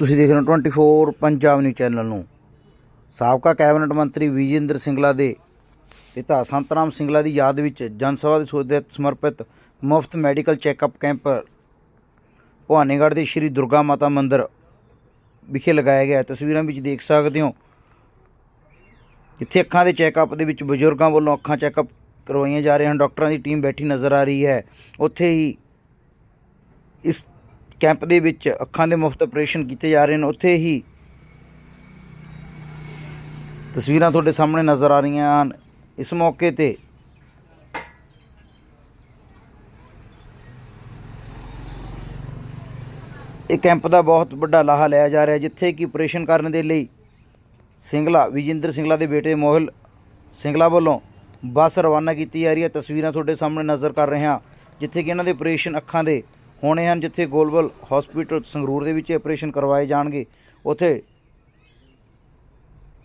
ਤੁਸੀਂ ਦੇਖ ਰਹੇ ਹੋ 24 ਪੰਜਾਬ ਨਿਊਜ਼ ਚੈਨਲ ਨੂੰ। ਸਾਬਕਾ ਕੈਬਨਿਟ ਮੰਤਰੀ ਵਿਜੇਂਦਰ ਸਿੰਗਲਾ ਦੇ ਪਿਤਾ ਸੰਤਰਾਮ ਸਿੰਗਲਾ ਦੀ ਯਾਦ ਵਿੱਚ ਜਨ ਸਭਾ ਦੇ ਸੋਦੇ ਸਮਰਪਿਤ ਮੁਫਤ ਮੈਡੀਕਲ ਚੈੱਕਅਪ ਕੈਂਪ ਭਵਾਨੀਗੜ੍ਹ ਦੇ ਸ਼੍ਰੀ ਦੁਰਗਾ ਮਾਤਾ ਮੰਦਿਰ ਵਿਖੇ ਲਗਾਇਆ ਗਿਆ ਤਸਵੀਰਾਂ ਵਿੱਚ ਦੇਖ ਸਕਦੇ ਹੋ, ਜਿੱਥੇ ਅੱਖਾਂ ਦੇ ਚੈੱਕਅਪ ਦੇ ਵਿੱਚ ਬਜ਼ੁਰਗਾਂ ਵੱਲੋਂ ਅੱਖਾਂ ਚੈੱਕਅਪ ਕਰਵਾਈਆਂ ਜਾ ਰਹੀਆਂ ਹਨ। ਡਾਕਟਰਾਂ ਦੀ ਟੀਮ ਬੈਠੀ ਨਜ਼ਰ ਆ ਰਹੀ ਹੈ। ਉੱਥੇ ਹੀ ਇਸ ਕੈਂਪ ਦੇ ਵਿੱਚ ਅੱਖਾਂ ਦੇ ਮੁਫਤ ਆਪਰੇਸ਼ਨ ਕੀਤੇ ਜਾ ਰਹੇ ਨੇ, ਉੱਥੇ ਹੀ ਤਸਵੀਰਾਂ ਤੁਹਾਡੇ ਸਾਹਮਣੇ ਨਜ਼ਰ ਆ ਰਹੀਆਂ ਹਨ। ਇਸ ਮੌਕੇ ਤੇ ਇਹ ਕੈਂਪ ਦਾ ਬਹੁਤ ਵੱਡਾ ਲਾਹਾ ਲਿਆ ਜਾ ਰਿਹਾ, ਜਿੱਥੇ ਕਿ ਆਪਰੇਸ਼ਨ ਕਰਨ ਦੇ ਲਈ ਸਿੰਗਲਾ, ਵਿਜੇਂਦਰ ਸਿੰਗਲਾ ਦੇ ਬੇਟੇ ਮੋਹਿਲ ਸਿੰਗਲਾ ਵੱਲੋਂ ਬੱਸ ਰਵਾਨਾ ਕੀਤੀ ਜਾ ਰਹੀ ਹੈ। ਤਸਵੀਰਾਂ ਤੁਹਾਡੇ ਸਾਹਮਣੇ ਨਜ਼ਰ ਕਰ ਰਹੇ ਹਾਂ, ਜਿੱਥੇ ਕਿ ਇਹਨਾਂ ਦੇ ਆਪਰੇਸ਼ਨ ਅੱਖਾਂ ਦੇ ਹੋਣੇ ਹਨ ਜਿੱਥੇ ਗੋਲਬਲ ਹਸਪੀਟਲ ਸੰਗਰੂਰ ਦੇ ਵਿੱਚ ਆਪਰੇਸ਼ਨ ਕਰਵਾਏ ਜਾਣਗੇ। ਉੱਥੇ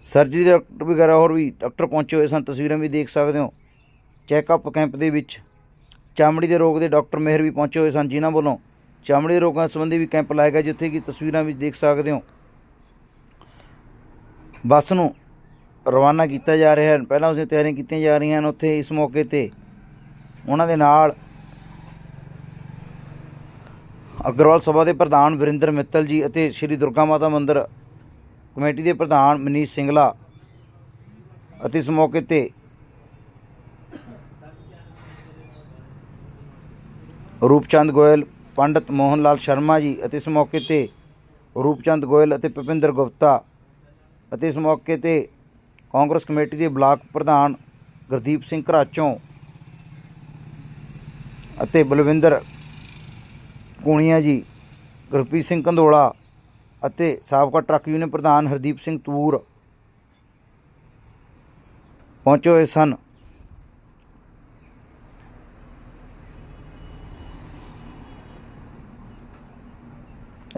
ਸਰਜਰੀ ਡਾਕਟਰ ਵਗੈਰਾ ਹੋਰ ਵੀ ਡਾਕਟਰ ਪਹੁੰਚੇ ਹੋਏ ਸਨ। ਤਸਵੀਰਾਂ ਵੀ ਦੇਖ ਸਕਦੇ ਹੋ। ਚੈੱਕਅਪ ਕੈਂਪ ਦੇ ਵਿੱਚ ਚਮੜੀ ਦੇ ਰੋਗ ਦੇ ਡਾਕਟਰ ਮਿਹਰ ਵੀ ਪਹੁੰਚੇ ਹੋਏ ਸਨ ਜਿਨ੍ਹਾਂ ਵੱਲੋਂ ਚਮੜੀ ਰੋਗਾਂ ਸੰਬੰਧੀ ਵੀ ਕੈਂਪ ਲਾਇਆ ਗਿਆ, ਜਿੱਥੇ ਕਿ ਤਸਵੀਰਾਂ ਵਿੱਚ ਦੇਖ ਸਕਦੇ ਹੋ। ਬੱਸ ਨੂੰ ਰਵਾਨਾ ਕੀਤਾ ਜਾ ਰਿਹਾ ਹੈ। ਪਹਿਲਾਂ ਉਸ ਦੀਆਂ ਤਿਆਰੀਆਂ ਕੀਤੀਆਂ ਜਾ ਰਹੀਆਂ ਹਨ। ਉੱਥੇ ਇਸ ਮੌਕੇ ਤੇ ਉਹਨਾਂ ਦੇ ਨਾਲ ਅਗਰਵਾਲ ਸਭਾ ਦੇ ਪ੍ਰਧਾਨ ਵਰਿੰਦਰ ਮਿੱਤਲ ਜੀ ਅਤੇ ਸ਼੍ਰੀ ਦੁਰਗਾ ਮਾਤਾ ਮੰਦਿਰ ਕਮੇਟੀ ਦੇ ਪ੍ਰਧਾਨ ਮਨੀਸ਼ ਸਿੰਗਲਾ ਅਤੇ ਇਸ ਮੌਕੇ ਤੇ ਰੂਪਚੰਦ ਗੋਇਲ, ਪੰਡਤ ਮੋਹਨ ਲਾਲ ਸ਼ਰਮਾ ਜੀ ਅਤੇ ਇਸ ਮੌਕੇ ਤੇ ਰੂਪਚੰਦ ਗੋਇਲ ਅਤੇ ਭੁਪਿੰਦਰ ਗੁਪਤਾ ਅਤੇ ਇਸ ਮੌਕੇ ਤੇ ਕਾਂਗਰਸ ਕਮੇਟੀ ਦੇ ਬਲਾਕ ਪ੍ਰਧਾਨ ਗੁਰਦੀਪ ਸਿੰਘ ਘਰਾਚੋਂ ਅਤੇ ਬਲਵਿੰਦਰ ਕੂਣੀਆ ਜੀ, ਗੁਰਪ੍ਰੀਤ ਸਿੰਘ ਕੰਧੋਲਾ ਅਤੇ ਸਾਬਕਾ ਟਰੱਕ ਯੂਨੀਅਨ ਪ੍ਰਧਾਨ ਹਰਦੀਪ ਸਿੰਘ ਤੂਰ ਪਹੁੰਚੇ ਹੋਏ ਸਨ।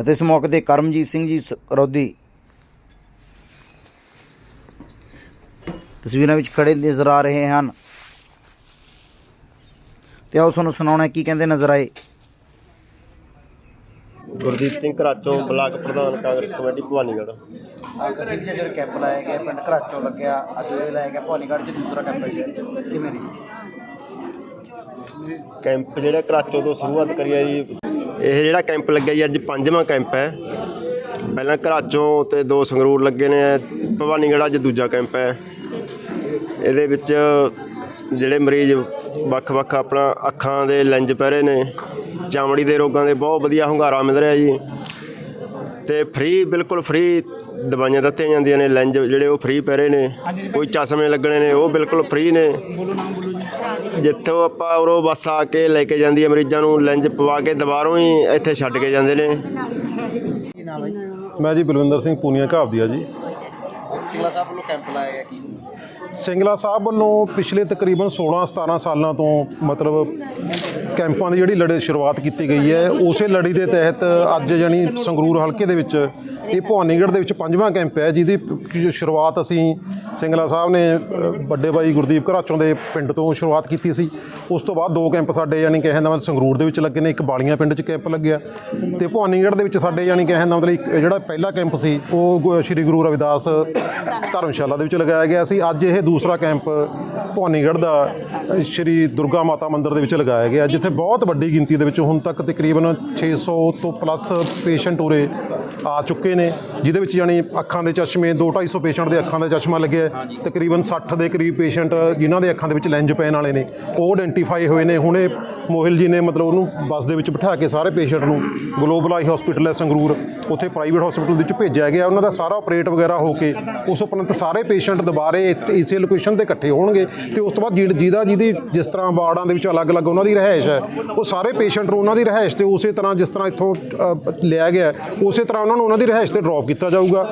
ਅਤੇ ਇਸ ਮੌਕੇ ਤੇ ਕਰਮਜੀਤ ਸਿੰਘ ਜੀ ਰੋਦੀ ਤਸਵੀਰਾਂ ਵਿੱਚ ਖੜੇ ਨਜ਼ਰ ਆ ਰਹੇ ਹਨ। ਤੇ ਆਓ ਤੁਹਾਨੂੰ ਸੁਣਾਉਣਾ ਕੀ ਕਹਿੰਦੇ ਨਜ਼ਰ ਆਏ। ਗੁਰਦੀਪ ਸਿੰਘ ਘਰਾਚੋਂ ਬਲਾਕ ਪ੍ਰਧਾਨ ਕਾਂਗਰਸ ਕਮੇਟੀ ਭਵਾਨੀਗੜ੍ਹ। ਗਰੀਬ ਜੀ ਜਿਹੜਾ ਕੈਂਪ ਲਾਇਆ ਗਿਆ ਪਿੰਡ ਘਰਾਚੋਂ ਲੱਗਿਆ ਅੱਜ ਇਹ ਲਾਇਆ ਗਿਆ ਭਵਾਨੀਗੜ੍ਹ 'ਚ ਦੂਸਰਾ ਕੈਂਪ ਹੈ ਸ਼ਹਿਰ 'ਚ। ਕਿਵੇਂ ਦੀ? ਕੈਂਪ ਜਿਹੜਾ ਘਰਾਚੋਂ ਤੋਂ ਸ਼ੁਰੂਆਤ ਕਰੀ ਹੈ ਜੀ ਇਹ ਜਿਹੜਾ ਕੈਂਪ ਲੱਗਿਆ ਜੀ ਅੱਜ ਪੰਜਵਾਂ ਕੈਂਪ ਹੈ। ਪਹਿਲਾਂ ਘਰਾਚੋਂ ਤੇ ਦੋ ਸੰਗਰੂਰ ਲੱਗੇ ਨੇ ਭਵਾਨੀਗੜ੍ਹ ਅੱਜ ਦੂਜਾ ਕੈਂਪ ਹੈ। ਇਹਦੇ ਵਿੱਚ ਜਿਹੜੇ ਮਰੀਜ਼ ਵੱਖ-ਵੱਖ ਆਪਣਾ ਅੱਖਾਂ ਦੇ ਲੈਂਜ ਪਹਿਰੇ ਨੇ ਚਮੜੀ ਦੇ ਰੋਗਾਂ ਦੇ ਬਹੁਤ ਵਧੀਆ ਹੁੰਗਾਰਾ ਮਿਲ ਰਿਹਾ ਜੀ। ਤੇ ਫ੍ਰੀ ਬਿਲਕੁਲ ਫ੍ਰੀ ਦਵਾਈਆਂ ਦਿੱਤੀਆਂ ਜਾਂਦੀਆਂ ਨੇ ਲੈਂਜ ਜਿਹੜੇ ਉਹ ਫ੍ਰੀ ਪਹਿਰੇ ਨੇ। ਕੋਈ ਚਸ਼ਮੇ ਲੱਗਣੇ ਨੇ ਉਹ ਬਿਲਕੁਲ ਫ੍ਰੀ ਨੇ। ਜਿੱਥੋਂ ਆਪਾਂ ਉਰੋਂ ਬੱਸ ਆ ਕੇ ਲੈ ਕੇ ਜਾਂਦੀ ਹੈ ਮਰੀਜ਼ਾਂ ਨੂੰ ਲੈਂਜ ਪਵਾ ਕੇ ਦੁਬਾਰੋਂ ਹੀ ਇੱਥੇ ਛੱਡ ਕੇ ਜਾਂਦੇ ਨੇ। ਮੈਂ ਜੀ ਬਲਵਿੰਦਰ ਸਿੰਘ ਪੂਨੀਆ ਘਾਬਦੀਆ ਜੀ। ਸਿੰਗਲਾ ਸਾਹਿਬ ਵੱਲੋਂ ਕੈਂਪ ਲਾਇਆ ਗਿਆ ਕੀ? ਸਿੰਗਲਾ ਸਾਹਿਬ ਵੱਲੋਂ ਪਿਛਲੇ ਤਕਰੀਬਨ 16 17 ਸਾਲਾਂ ਤੋਂ ਮਤਲਬ ਕੈਂਪਾਂ ਦੀ ਜਿਹੜੀ ਲੜੇ ਸ਼ੁਰੂਆਤ ਕੀਤੀ ਗਈ ਹੈ, ਉਸੇ ਲੜੀ ਦੇ ਤਹਿਤ ਅੱਜ ਜਾਨੀ ਸੰਗਰੂਰ ਹਲਕੇ ਦੇ ਵਿੱਚ ਇਹ ਭਵਾਨੀਗੜ੍ਹ ਦੇ ਵਿੱਚ ਪੰਜਵਾਂ ਕੈਂਪ ਹੈ, ਜਿਹਦੀ ਸ਼ੁਰੂਆਤ ਅਸੀਂ ਸਿੰਗਲਾ ਸਾਹਿਬ ਨੇ ਵੱਡੇ ਬਾਈ ਗੁਰਦੀਪ ਘਰਾਚੋਂ ਦੇ ਪਿੰਡ ਤੋਂ ਸ਼ੁਰੂਆਤ ਕੀਤੀ ਸੀ। ਉਸ ਤੋਂ ਬਾਅਦ ਦੋ ਕੈਂਪ ਸਾਡੇ ਯਾਨੀ ਕਹਿਣ ਦਾ ਮਤਲਬ ਸੰਗਰੂਰ ਦੇ ਵਿੱਚ ਲੱਗੇ ਨੇ, ਇੱਕ ਬਾਲੀਆਂ ਪਿੰਡ 'ਚ ਕੈਂਪ ਲੱਗਿਆ ਤੇ ਭਵਾਨੀਗੜ੍ਹ ਦੇ ਵਿੱਚ ਸਾਡੇ ਯਾਨੀ ਕਹਿਣ ਦਾ ਮਤਲਬ ਇੱਕ, ਜਿਹੜਾ ਪਹਿਲਾ ਕੈਂਪ ਸੀ, ਉਹ ਗੁ- ਸ਼੍ਰੀ ਗੁਰੂ ਰਵਿਦਾਸ ਧਰਮਸ਼ਾਲਾ ਦੇ ਵਿੱਚ ਲਗਾਇਆ ਗਿਆ ਸੀ। ਅੱਜ ਇਹ ਦੂਸਰਾ ਕੈਂਪ ਭਵਾਨੀਗੜ੍ਹ ਦਾ ਸ਼੍ਰੀ ਦੁਰਗਾ ਮਾਤਾ ਮੰਦਿਰ ਦੇ ਵਿੱਚ ਲਗਾਇਆ ਗਿਆ ਜਿੱਥੇ ਬਹੁਤ ਵੱਡੀ ਗਿਣਤੀ ਦੇ ਵਿੱਚ ਹੁਣ ਤੱਕ ਤਕਰੀਬਨ 600 ਤੋਂ ਪਲੱਸ ਪੇਸ਼ੈਂਟ ਉਰੇ ਆ ਚੁੱਕੇ ਨੇ ਜਿਹਦੇ ਵਿੱਚ ਯਾਨੀ ਅੱਖਾਂ ਦੇ ਚਸ਼ਮੇ 2-250 ਪੇਸ਼ੈਂਟ ਦੇ ਅੱਖਾਂ ਦਾ ਚਸ਼ਮਾ ਲੱਗਿਆ ਹੈ। ਤਕਰੀਬਨ 60 ਦੇ ਕਰੀਬ ਪੇਸ਼ੈਂਟ ਜਿਨ੍ਹਾਂ ਦੇ ਅੱਖਾਂ ਦੇ ਵਿੱਚ ਲੈਂਜ ਪੈਣ ਵਾਲੇ ਨੇ ਉਹ ਆਇਡੈਂਟੀਫਾਈ ਹੋਏ ਨੇ। ਹੁਣੇ ਮੋਹਿਲ ਜੀ ਨੇ ਮਤਲਬ ਉਹਨੂੰ ਬੱਸ ਦੇ ਵਿੱਚ ਬਿਠਾ ਕੇ ਸਾਰੇ ਪੇਸ਼ੈਂਟ ਨੂੰ ਗਲੋਬਲ ਆਈ ਹਸਪੀਟਲ ਹੈ ਸੰਗਰੂਰ ਉੱਥੇ ਪ੍ਰਾਈਵੇਟ ਹਸਪੀਟਲ ਵਿੱਚ ਭੇਜਿਆ ਗਿਆ। ਉਹਨਾਂ ਦਾ ਸਾਰਾ ਆਪਰੇਟ ਵਗੈਰਾ ਹੋ ਕੇ ਉਸ ਉਪਰੰਤ ਸਾਰੇ ਪੇਸ਼ੈਂਟ ਦੁਬਾਰੇ ਇਸੇ ਲੋਕੇਸ਼ਨ ਤੇ ਇਕੱਠੇ ਹੋਣਗੇ ਤੇ ਉਸ ਤੋਂ ਬਾਅਦ ਜਿਹਦਾ ਜਿਹਦੀ ਜਿਸ ਤਰ੍ਹਾਂ ਵਾਰਡਾਂ ਦੇ ਵਿੱਚ ਅਲੱਗ-ਅਲੱਗ ਉਹਨਾਂ ਦੀ ਰਹਿائش ਹੈ, ਉਹ ਸਾਰੇ ਪੇਸ਼ੈਂਟ ਨੂੰ ਉਹਨਾਂ ਦੀ ਰਹਿائش ਤੇ ਉਸੇ ਤਰ੍ਹਾਂ ਜਿਸ ਤਰ੍ਹਾਂ ਇੱਥੋਂ ਲਿਆ ਗਿਆ ਉਸੇ ਤਰ੍ਹਾਂ ਉਹਨਾਂ ਨੂੰ ਉਹਨਾਂ ਦੀ ਰਹਿائش ਤੇ ਡ੍ਰੌਪ ਕੀਤਾ ਜਾਊਗਾ।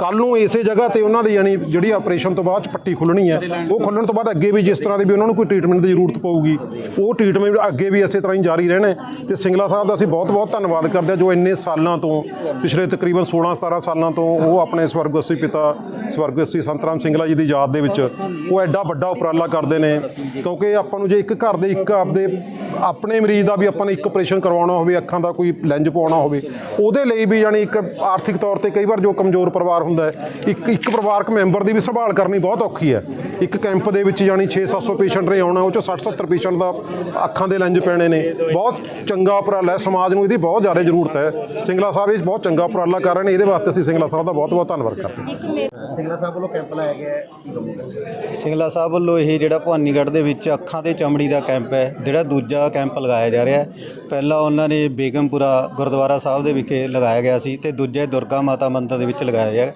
ਕੱਲ ਨੂੰ ਇਸੇ ਜਗ੍ਹਾ ਤੇ ਉਹਨਾਂ ਦੀ ਯਾਨੀ ਜਿਹੜੀ ਆਪਰੇਸ਼ਨ ਤੋਂ ਬਾਅਦ ਪੱਟੀ ਖੁੱਲਣੀ ਹੈ, ਉਹ ਖੁੱਲਣ ਤੋਂ ਬਾਅਦ ਅੱਗੇ ਵੀ ਜਿਸ ਤਰ੍ਹਾਂ ਦੇ ਵੀ ਉਹਨਾਂ ਨੂੰ ਕੋਈ ਟ੍ਰੀਟਮੈਂਟ ਦੀ ਜ਼ਰੂਰਤ ਪਊਗੀ, ਉਹ ਟ੍ਰੀਟਮੈਂਟ ਅੱਗੇ ਵੀ ਇਸੇ ਤਰ੍ਹਾਂ ਹੀ ਜਾਰੀ ਰਹਿਣਾ ਤੇ ਸਿੰਗਲਾ ਸਾਹਿਬ ਦਾ ਅਸੀਂ ਬਹੁਤ-ਬਹੁਤ ਧੰਨਵਾਦ ਕਰਦੇ ਹਾਂ ਜੋ ਇੰਨੇ ਸਾਲਾਂ ਤੋਂ, ਪਿਛਲੇ ਤਕਰੀਬਨ 16-17 ਸਾਲਾਂ ਤੋਂ ਉਹ ਆਪਣੇ ਸਵਰਗਵਾਸੀ ਪਿਤਾ ਸਵਰਗਵਾਸੀ ਸੰਤਰਾਮ ਸਿੰਗਲਾ ਜੀ ਦੀ ਯਾਦ ਦੇ ਵਿੱਚ ਉਹ ਐਡਾ ਵੱਡਾ ਉਪਰਾਲਾ ਕਰਦੇ ਨੇ, ਕਿਉਂਕਿ ਆਪਾਂ ਨੂੰ ਜੇ ਇੱਕ ਘਰ ਦੇ ਇੱਕ ਆਪਦੇ ਆਪਣੇ ਮਰੀਜ਼ ਦਾ ਵੀ ਆਪਾਂ ਨੇ ਇੱਕ ਆਪਰੇਸ਼ਨ ਕਰਵਾਉਣਾ ਹੋਵੇ, ਅੱਖਾਂ ਦਾ ਕੋਈ ਲੈਂਜ ਪਵਾਉਣਾ ਹੋਵੇ, ਉਹਦੇ ਲਈ ਵੀ ਯਾਨੀ ਇੱਕ ਆਰਥਿਕ ਤੌਰ ਤੇ ਕਈ ਵਾਰ ਜੋ ਕਮਜ਼ੋਰ ਪਰਿਵਾਰ ਹੁੰਦਾ ਹੈ, ਇੱਕ ਇੱਕ ਪਰਿਵਾਰਕ ਮੈਂਬਰ ਦੀ ਵੀ ਸੰਭਾਲ ਕਰਨੀ ਬਹੁਤ ਔਖੀ ਹੈ। ਇੱਕ ਕੈਂਪ ਦੇ ਵਿੱਚ ਜਾਣੀ 6-700 ਪੇਸ਼ੈਂਟ ਨੇ ਆਉਣਾ ਉਹ ਚੋਂ 60-70 ਪੇਸ਼ੈਂਟ ਦਾ ਅੱਖਾਂ ਦੇ ਲੈਂਜ ਪੈਣੇ ਨੇ। ਬਹੁਤ ਚੰਗਾ ਉਪਰਾਲਾ ਹੈ, ਸਮਾਜ ਨੂੰ ਇਹਦੀ ਬਹੁਤ ਜ਼ਿਆਦਾ ਜ਼ਰੂਰਤ ਹੈ। ਸਿੰਗਲਾ ਸਾਹਿਬ ਇਹ ਬਹੁਤ ਚੰਗਾ ਉਪਰਾਲਾ ਕਰ ਰਹੇ ਨੇ, ਇਹਦੇ ਵਾਸਤੇ ਅਸੀਂ ਸਿੰਗਲਾ ਸਾਹਿਬ ਦਾ ਬਹੁਤ ਬਹੁਤ ਧੰਨਵਾਦ ਕਰਦੇ ਹਾਂ। ਸਿੰਗਲਾ ਸਾਹਿਬ ਵੱਲੋਂ ਕੈਂਪ ਲਾਇਆ ਗਿਆ ਹੈ, ਕੀ ਕਹੋਗੇ? ਸਿੰਗਲਾ ਸਾਹਿਬ ਵੱਲੋਂ ਇਹ ਜਿਹੜਾ ਭਵਾਨੀਗੜ੍ਹ ਦੇ ਵਿੱਚ ਅੱਖਾਂ ਤੇ ਚਮੜੀ ਦਾ ਕੈਂਪ ਹੈ, ਜਿਹੜਾ ਦੂਜਾ ਕੈਂਪ ਲਗਾਇਆ ਜਾ ਰਿਹਾ ਹੈ। ਪਹਿਲਾ ਉਹਨਾਂ ਨੇ ਬੇਗਮਪੁਰਾ ਗੁਰਦੁਆਰਾ ਸਾਹਿਬ ਦੇ ਵਿਖੇ ਲਗਾਇਆ ਗਿਆ ਸੀ ਤੇ ਦੂਜਾ ਦੁਰਗਾ ਮਾਤਾ ਮੰਦਿਰ ਦੇ ਵਿੱਚ ਲਗਾਇਆ ਗਿਆ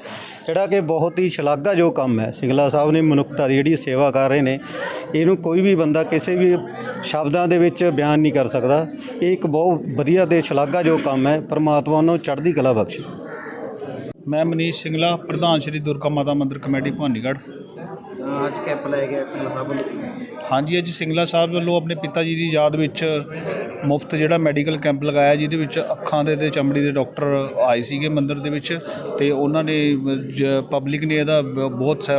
ਜਿਹੜਾ ਕਿ ਬਹੁਤ ਹੀ ਸ਼ਲਾਘਾਯੋਗ ਕੰਮ ਹੈ। ਸਿੰਗਲਾ ਸਾਹਿਬ ਨੇ ਮਨੁੱਖਤਾ ਦੀ ਜਿਹੜੀ ਸੇਵਾ ਕਰ ਰਹੇ ਨੇ, ਇਹਨੂੰ ਕੋਈ ਵੀ ਬੰਦਾ ਕਿਸੇ ਵੀ ਸ਼ਬਦਾਂ ਦੇ ਵਿੱਚ ਬਿਆਨ ਨਹੀਂ ਕਰ ਸਕਦਾ। ਇਹ ਇੱਕ ਬਹੁਤ ਵਧੀਆ ਤੇ ਸ਼ਲਾਘਾਯੋਗ ਕੰਮ ਹੈ। ਪਰਮਾਤਮਾ ਉਹਨੂੰ ਚੜ੍ਹਦੀ ਕਲਾ ਬਖਸ਼ੇ। ਮੈਂ ਮਨੀਸ਼ ਸਿੰਗਲਾ ਪ੍ਰਧਾਨ ਸ਼੍ਰੀ ਦੁਰਗਾ ਮਾਤਾ ਮੰਦਿਰ ਕਮੇਟੀ ਭਵਾਨੀਗੜ੍ਹ। ਅੱਜ ਕੈਂਪ ਲਾਇਆ ਗਿਆ ਸਿੰਗਲਾ ਸਾਹਿਬ ਵੱਲੋਂ ਹਾਂਜੀ, ਅੱਜ ਸਿੰਗਲਾ ਸਾਹਿਬ ਵੱਲੋਂ ਆਪਣੇ ਪਿਤਾ ਜੀ ਦੀ ਯਾਦ ਵਿੱਚ ਮੁਫਤ ਜਿਹੜਾ ਮੈਡੀਕਲ ਕੈਂਪ ਲਗਾਇਆ, ਜਿਹਦੇ ਵਿੱਚ ਅੱਖਾਂ ਦੇ ਤੇ ਚਮੜੀ ਦੇ ਡਾਕਟਰ ਆਏ ਸੀਗੇ ਮੰਦਿਰ ਦੇ ਵਿੱਚ ਤੇ ਉਹਨਾਂ ਨੇ ਪਬਲਿਕ ਨੇ ਇਹਦਾ ਬ- ਬਹੁਤ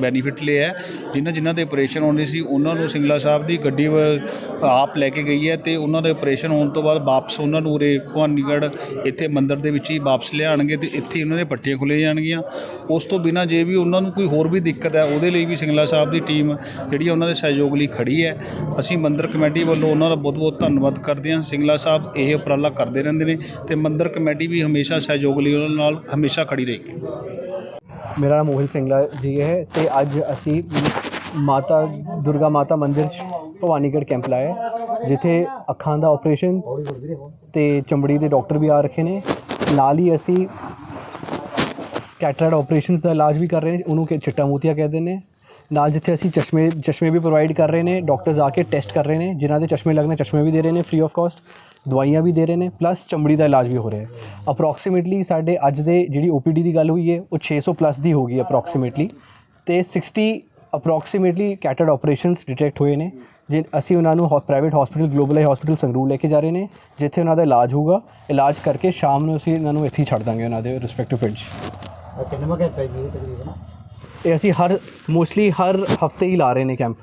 ਬੈਨੀਫਿਟ ਲਿਆ ਹੈ। ਜਿਨ੍ਹਾਂ ਜਿਨ੍ਹਾਂ ਦੇ ਆਪਰੇਸ਼ਨ ਹੋਣੇ ਸੀ, ਉਹਨਾਂ ਨੂੰ ਸਿੰਗਲਾ ਸਾਹਿਬ ਦੀ ਗੱਡੀ ਵ- ਆਪ ਲੈ ਕੇ ਗਈ ਹੈ ਤੇ ਉਹਨਾਂ ਦੇ ਆਪਰੇਸ਼ਨ ਹੋਣ ਤੋਂ ਬਾਅਦ ਵਾਪਸ ਉਹਨਾਂ ਨੂੰ ਉਰੇ ਭਵਾਨੀਗੜ੍ਹ ਇੱਥੇ ਮੰਦਿਰ ਦੇ ਵਿੱਚ ਹੀ ਵਾਪਸ ਲਿਆਣਗੇ ਤੇ ਇੱਥੇ ਹੀ ਉਹਨਾਂ ਦੇ ਪੱਟੀਆਂ ਖੁੱਲ੍ਹੀਆਂ ਜਾਣਗੀਆਂ ਉਸ ਤੋਂ ਬਿਨਾਂ ਜੇ ਵੀ ਉਹਨਾਂ ਨੂੰ ਕੋਈ ਹੋਰ ਵੀ ਦਿੱਕਤ ਹੈ ਉਹਦੇ ਲਈ ਵੀ ਸਿੰਗਲਾ ਸਾਹਿਬ ਦੀ ਟੀਮ ਜਿਹੜੀ ਹੈ ਉਹਨਾਂ ਦੇ ਸਹਿਯੋਗ ਲਈ ਖੜੀ ਹੈ। ਅਸੀਂ ਮੰਦਰ ਕਮੇਟੀ ਵੱਲੋਂ ਉਹਨਾਂ ਦਾ ਬਹੁਤ ਬਹੁਤ ਧੰਨਵਾਦ ਕਰਦੇ ਹਾਂ। ਸਿੰਗਲਾ ਸਾਹਿਬ ਇਹ ਉਪਰਾਲਾ ਕਰਦੇ ਰਹਿੰਦੇ ਨੇ ਤੇ ਮੰਦਰ ਕਮੇਟੀ ਵੀ ਹਮੇਸ਼ਾ ਸਹਿਯੋਗ ਲਈ ਉਹਨਾਂ ਨਾਲ ਹਮੇਸ਼ਾ ਖੜੀ ਰਹੇਗੀ। ਮੇਰਾ ਨਾਮ ਮੋਹਿਤ ਸਿੰਗਲਾ ਜੀ ਹੈ ਤੇ ਅੱਜ ਅਸੀਂ ਮਾਤਾ, ਦੁਰਗਾ ਮਾਤਾ ਮੰਦਿਰ 'ਚ ਭਵਾਨੀਗੜ੍ਹ ਕੈਂਪ ਲਾਇਆ ਜਿੱਥੇ ਅੱਖਾਂ ਦਾ ਆਪਰੇਸ਼ਨ ਤੇ ਚਮੜੀ ਦੇ ਡਾਕਟਰ ਵੀ ਆ ਰੱਖੇ ਨੇ। ਨਾਲ ਹੀ ਅਸੀਂ ਕੈਟਰੈਕਟ ਆਪਰੇਸ਼ਨਸ ਦਾ ਇਲਾਜ ਵੀ ਕਰ ਰਹੇ ਨੇ, ਉਹਨੂੰ ਕਿ ਚਿੱਟਾ ਮੋਤੀਆ ਕਹਿੰਦੇ ਨੇ। ਨਾਲ ਜਿੱਥੇ ਅਸੀਂ ਚਸ਼ਮੇ ਚਸ਼ਮੇ ਵੀ ਪ੍ਰੋਵਾਈਡ ਕਰ ਰਹੇ ਨੇ ਡਾਕਟਰਸ ਆ ਕੇ ਟੈਸਟ ਕਰ ਰਹੇ ਨੇ, ਜਿਨ੍ਹਾਂ ਦੇ ਚਸ਼ਮੇ ਲੱਗਣੇ, ਚਸ਼ਮੇ ਵੀ ਦੇ ਰਹੇ ਨੇ ਫ੍ਰੀ ਆਫ ਕਾਸਟ ਦਵਾਈਆਂ ਵੀ ਦੇ ਰਹੇ ਨੇ ਪਲੱਸ ਚਮੜੀ ਦਾ ਇਲਾਜ ਵੀ ਹੋ ਰਿਹਾ ਹੈ। ਅਪਰੋਕਸੀਮੇਟਲੀ ਸਾਡੇ ਅੱਜ ਦੇ ਜਿਹੜੀ OPD ਦੀ ਗੱਲ ਹੋਈ ਹੈ, ਉਹ 600 ਪਲੱਸ ਦੀ ਹੋ ਗਈ ਅਪਰੋਕਸੀਮੇਟਲੀ ਤੇ 60 ਅਪਰੋਕਸੀਮੇਟਲੀ ਕੈਟਰਡ ਆਪਰੇਸ਼ਨਸ ਡਿਟੈਕਟ ਹੋਏ ਨੇ ਜੇ ਅਸੀਂ ਉਹਨਾਂ ਨੂੰ private hospital Global Eye hospital Sangrur ਲੈ ਕੇ ਜਾ ਰਹੇ ਨੇ, ਜਿੱਥੇ ਉਹਨਾਂ ਦਾ ਇਲਾਜ ਹੋਊਗਾ। ਇਲਾਜ ਕਰਕੇ ਸ਼ਾਮ ਨੂੰ ਅਸੀਂ ਇਹਨਾਂ ਨੂੰ ਇੱਥੇ ਹੀ ਛੱਡ ਦਾਂਗੇ, ਉਹਨਾਂ ਦੇ ਰਿਸਪੈਕਟਿਵ ਪਿੰਡਸ ਕਿੰਨਵਾਂ ਕੈਂਪ ਹੈ ਜੀ ਤਕਰੀਬਨ ਇਹ ਅਸੀਂ ਹਰ ਮੋਸਟਲੀ ਹਰ ਹਫ਼ਤੇ ਹੀ ਲਾ ਰਹੇ ਨੇ ਕੈਂਪ